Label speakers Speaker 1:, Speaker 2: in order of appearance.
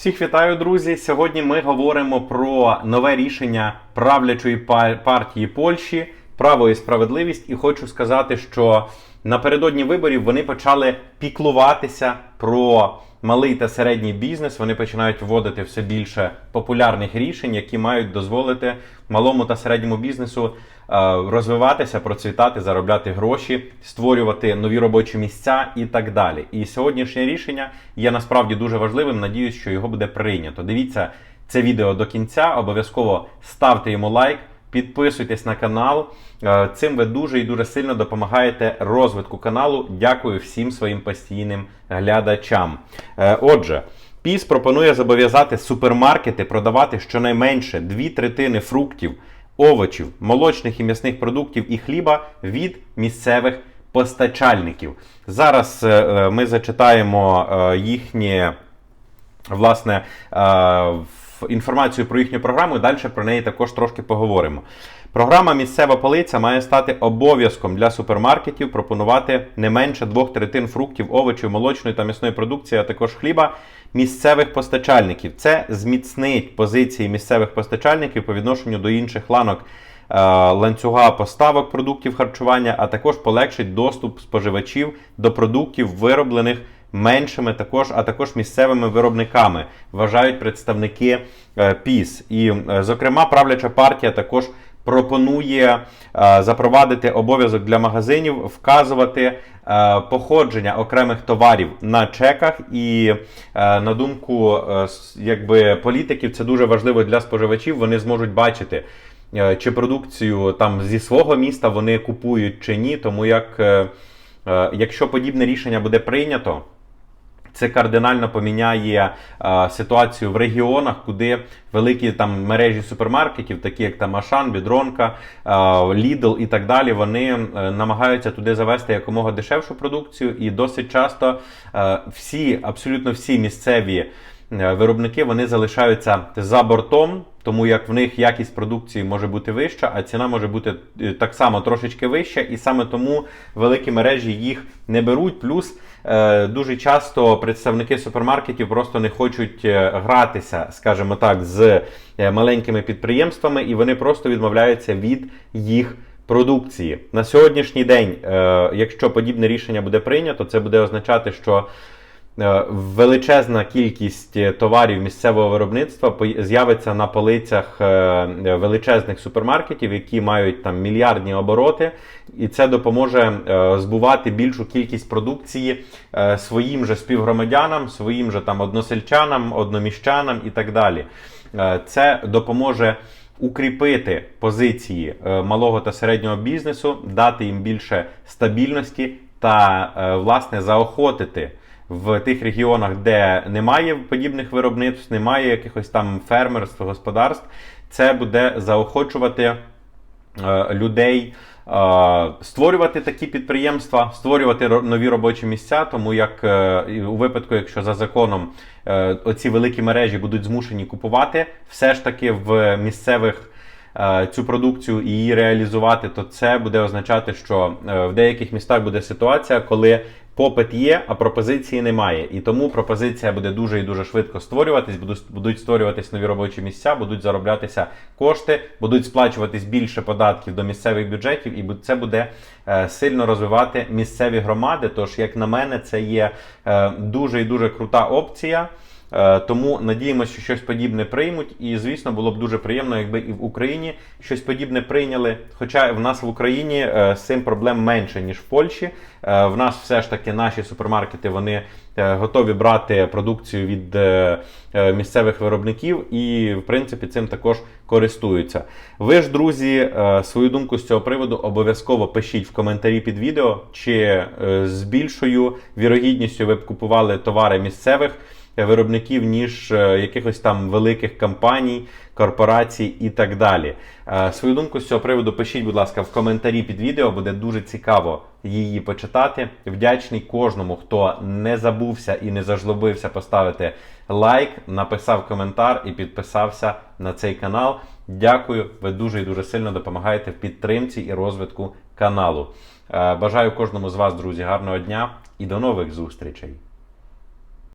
Speaker 1: Всіх вітаю, друзі! Сьогодні ми говоримо про нове рішення правлячої па- партії Польщі Право і справедливість. І хочу сказати, що напередодні виборів вони почали піклуватися про малий та середній бізнес. Вони починають вводити все більше популярних рішень, які мають дозволити малому та середньому бізнесу е, розвиватися, процвітати, заробляти гроші, створювати нові робочі місця і так далі. І сьогоднішнє рішення є насправді дуже важливим. Надіюсь, що його буде прийнято. Дивіться це відео до кінця. Обов'язково ставте йому лайк. Підписуйтесь на канал. Е, Цим ви дуже і дуже сильно допомагаєте розвитку каналу. Дякую всім своїм постійним глядачам. Е, Отже, ПІС пропонує зобов'язати супермаркети продавати щонайменше дві третини фруктів, овочів, молочних і м'ясних продуктів і хліба від місцевих постачальників. Зараз е, ми зачитаємо їхнє власне інформацію про їхню програму, і далі про неї також трошки поговоримо. Програма Місцева полиця має стати обов'язком для супермаркетів пропонувати не менше двох третин фруктів, овочів, молочної та м'ясної продукції, а також хліба місцевих постачальників. Це зміцнить позиції місцевих постачальників по відношенню до інших ланок е, ланцюга поставок продуктів харчування, а також полегшить доступ споживачів до продуктів, вироблених меншими, також, а також місцевими виробниками, вважають представники е, ПІС. І, е, зокрема, правляча партія також пропонує е, запровадити обов'язок для магазинів вказувати походження окремих товарів на чеках. І на думку якби, політиків, це дуже важливо для споживачів. Вони зможуть бачити. Чи продукцію там зі свого міста вони купують чи ні, тому як якщо подібне рішення буде прийнято, це кардинально поміняє е, ситуацію в регіонах, куди великі там мережі супермаркетів, такі як там Ашан, Бідронка, е, Lidl і так далі, вони е, намагаються туди завести якомога дешевшу продукцію, і досить часто е, всі, абсолютно всі місцеві е, виробники вони залишаються за бортом. Тому як в них якість продукції може бути вища, а ціна може бути е, так само трошечки вища, і саме тому великі мережі їх не беруть. Плюс е, дуже часто представники супермаркетів просто не хочуть е, гратися, скажімо так, з е, маленькими підприємствами, і вони просто відмовляються від їх. Продукції на сьогоднішній день, е, якщо подібне рішення буде прийнято, це буде означати, що е, величезна кількість е, товарів місцевого виробництва з'явиться на полицях е, е, величезних супермаркетів, які мають там мільярдні обороти, і це допоможе е, збувати більшу кількість продукції е, своїм же співгромадянам, своїм же там односельчанам, одноміщанам і так далі. Е, Це допоможе укріпити позиції е, малого та середнього бізнесу, дати їм більше стабільності та е, власне заохотити в тих регіонах, де немає подібних виробництв, немає якихось там фермерств, господарств. Це буде заохочувати е, людей е, створювати такі підприємства, створювати нові робочі місця, тому як е, у випадку, якщо за законом е, оці великі мережі будуть змушені купувати, все ж таки в місцевих цю продукцію і її реалізувати, то це буде означати, що е, в деяких містах буде ситуація, коли попит є, а пропозиції немає. І тому пропозиція буде дуже і дуже швидко створюватись, будуть, створюватись нові робочі місця, будуть зароблятися кошти, будуть сплачуватись більше податків до місцевих бюджетів, і це буде е, сильно розвивати місцеві громади. Тож, як на мене, це є е, дуже і дуже крута опція. Е, Тому надіємося, що щось подібне приймуть. І звісно, було б дуже приємно, якби і в Україні щось подібне прийняли. Хоча в нас в Україні е, з цим проблем менше ніж в Польщі. Е, В нас все ж таки наші супермаркети вони готові брати продукцію від місцевих виробників, і в принципі цим також користуються. Ви ж, друзі, свою думку з цього приводу обов'язково пишіть в коментарі під відео, чи з більшою вірогідністю ви б купували товари місцевих виробників, ніж е, якихось там великих компаній, корпорацій і так далі. Е, Свою думку з цього приводу пишіть, будь ласка, в коментарі під відео. Буде дуже цікаво її почитати. Вдячний кожному, хто не забувся і не зажлобився поставити лайк, написав коментар і підписався на цей канал. Дякую, ви дуже і дуже сильно допомагаєте в підтримці і розвитку каналу. Е, Бажаю кожному з вас, друзі, гарного дня і до нових зустрічей!